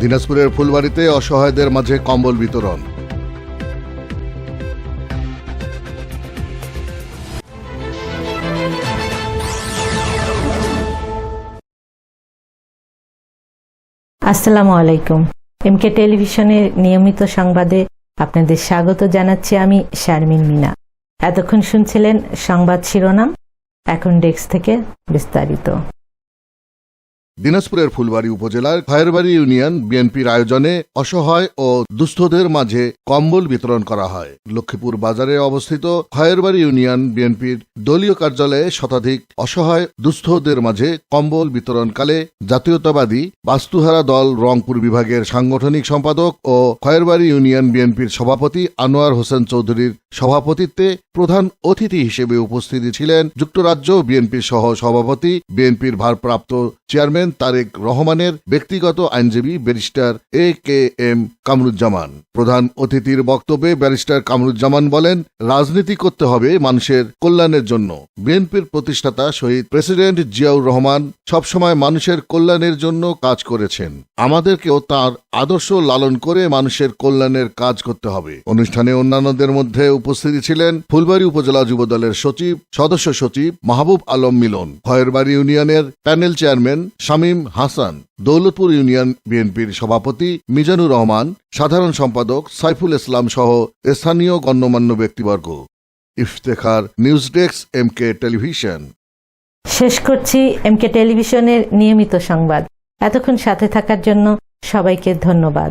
দিনাজপুরের ফুলবাড়িতে অসহায়দের মাঝে কম্বল বিতরণ। আসসালামু আলাইকুম। এমকে টেলিভিশনের নিয়মিত সংবাদে আপনাদের স্বাগত জানাচ্ছি আমি শারমিন মিনা। এতক্ষণ শুনছিলেন সংবাদ শিরোনাম, এখন ডেস্ক থেকে বিস্তারিত। দিনাজপুরের ফুলবাড়ি উপজেলার খয়েরবাড়ি ইউনিয়ন বিএনপির আয়োজনে অসহায় ও দুস্থদের মাঝে কম্বল বিতরণ করা হয়। লক্ষ্মীপুর বাজারে অবস্থিত খয়েরবাড়ি ইউনিয়ন বিএনপির দলীয় কার্যালয়ে শতাধিক অসহায় দুস্থদের মাঝে কম্বল বিতরণকালে জাতীয়তাবাদী বাস্তুহারা দল রংপুর বিভাগের সাংগঠনিক সম্পাদক ও খয়েরবাড়ি ইউনিয়ন বিএনপির সভাপতি আনোয়ার হোসেন চৌধুরীর সভাপতিত্বে প্রধান অতিথি হিসেবে উপস্থিতি ছিলেন যুক্তরাজ্য বিএনপির সহ সভাপতি বিএনপির ভারপ্রাপ্ত চেয়ারম্যান তারেক রহমানের ব্যক্তিগত আইনজীবী barrister A K M Kamruzzaman. প্রধান অতিথির বক্তব্যে ব্যারিস্টার কামরুজ্জামান বলেন, রাজনীতি করতে হবে মানুষের কল্যাণের জন্য। বিএনপির প্রতিষ্ঠাতা শহীদ প্রেসিডেন্ট জিয়াউর রহমান সবসময় মানুষের কল্যাণের জন্য কাজ করেছেন। আমাদেরকেও তার আদর্শ লালন করে মানুষের কল্যাণের কাজ করতে হবে। অনুষ্ঠানে অন্যান্যদের মধ্যে উপস্থিতি ছিলেন ফুলবাড়ি উপজেলা যুবদলের সচিব, সদস্য সচিব মাহবুব আলম মিলন, খয়েরবাড়ি ইউনিয়নের panel chairman Shamim Hasan, Daulatpur union বিএনপির সভাপতি মিজানুর রহমান, সাধারণ সম্পাদক সাইফুল ইসলাম সহ স্থানীয় গণ্যমান্য ব্যক্তিবর্গ। Iftekhar news desk M K television. শেষ করছি এমকে টেলিভিশনের নিয়মিত সংবাদ। এতক্ষণ সাথে থাকার জন্য সবাইকে ধন্যবাদ।